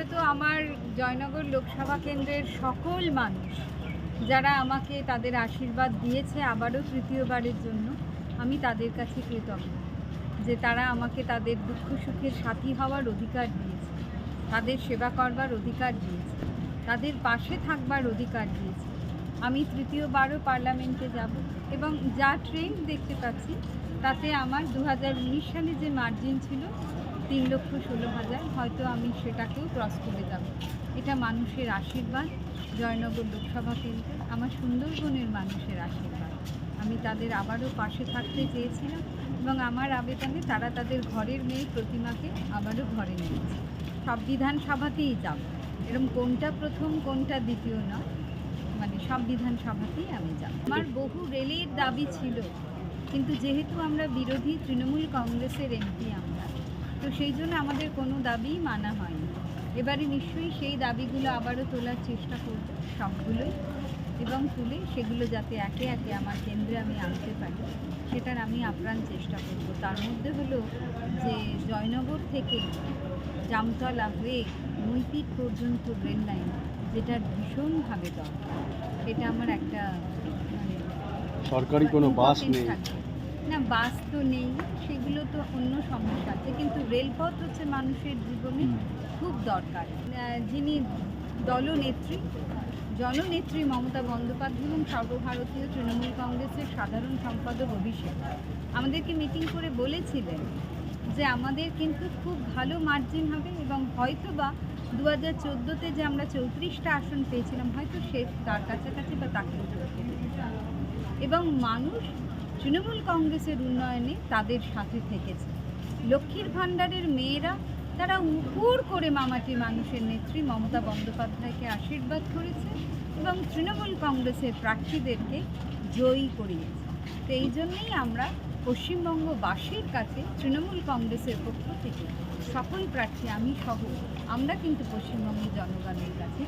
এটা তো আমার জয়নগর লোকসভা কেন্দ্রের সকল মানুষ যারা আমাকে তাদের আশীর্বাদ দিয়েছে আবারও তৃতীয়বারের জন্য, আমি তাদের কাছে কৃতজ্ঞ যে তারা আমাকে তাদের দুঃখ সুখের সাথী হওয়ার অধিকার দিয়েছে, তাদের সেবা করবার অধিকার দিয়েছে, তাদের পাশে থাকবার অধিকার দিয়েছে। আমি তৃতীয়বারও পার্লামেন্টে যাব এবং যা ট্রেন্ড দেখতে পাচ্ছি, তাতে আমার দু হাজার উনিশ সালে যে মার্জিন ছিল তিন লক্ষ ষোলো হাজার, হয়তো আমি সেটাকেও ক্রস করে যাব। এটা মানুষের আশীর্বাদ, জয়নগর লোকসভা কেন্দ্রে আমার সুন্দরবনের মানুষের আশীর্বাদ। আমি তাদের আবারও পাশে থাকতে চেয়েছিলাম এবং আমার আবেদনে তারা তাদের ঘরের মেয়ে প্রতিমাকে আবারও ঘরে নিয়েছে সব বিধানসভাতেই যাব। এরকম কোনটা প্রথম, কোনটা দ্বিতীয় নয় মানে সব বিধানসভাতেই আমি যাব। আমার বহু রেলের দাবি ছিল, কিন্তু যেহেতু আমরা বিরোধী তৃণমূল কংগ্রেসের এমপি আমরা তো সেই জন্য আমাদের কোনো দাবিই মানা হয়নি। এবারে নিশ্চয়ই সেই দাবিগুলো আবারও তোলার চেষ্টা করব সবগুলোই এবং তুলে সেগুলো যাতে একে একে আমার কেন্দ্রে আমি আনতে পারি সেটার আমি আপ্রাণ চেষ্টা করব। তার মধ্যে হলো যে জয়নগর থেকে জামতলা হয়ে নৈতিক পর্যন্ত রেল লাইন যেটার ভীষণভাবে দরকার। সেটা আমার একটা মানে সরকারি কোনো বাস নেই। বাস তো নেই সেগুলো তো অন্য সমস্যা আছে। কিন্তু রেলপথ হচ্ছে মানুষের জীবনে খুব দরকার। যিনি দলনেত্রী জননেত্রী মমতা বন্দ্যোপাধ্যায় এবং সর্বভারতীয় তৃণমূল কংগ্রেসের সাধারণ সম্পাদক অভিষেক। আমাদেরকে মিটিং করে বলেছিলেন যে আমাদের কিন্তু খুব ভালো মার্জিন হবে এবং হয়তো বা দু হাজার চোদ্দোতে যে আমরা চৌত্রিশটা আসন পেয়েছিলাম হয়তো সে তার কাছাকাছি বা তাকে এবং মানুষ তৃণমূল কংগ্রেসের উন্নয়নে তাদের সাথে থেকেছে লক্ষ্মীর ভাণ্ডারের মেয়েরা, তারা উপর করে মামাটি মানুষের নেত্রী মমতা বন্দ্যোপাধ্যায়কে আশীর্বাদ করেছে এবং তৃণমূল কংগ্রেসের প্রার্থীদেরকে জয়ী করিয়েছে তো এই জন্যেই আমরা পশ্চিমবঙ্গবাসীর কাছে তৃণমূল কংগ্রেসের পক্ষ থেকে সকল প্রার্থী আমি সহ আমরা কিন্তু পশ্চিমবঙ্গের জনগণের কাছে।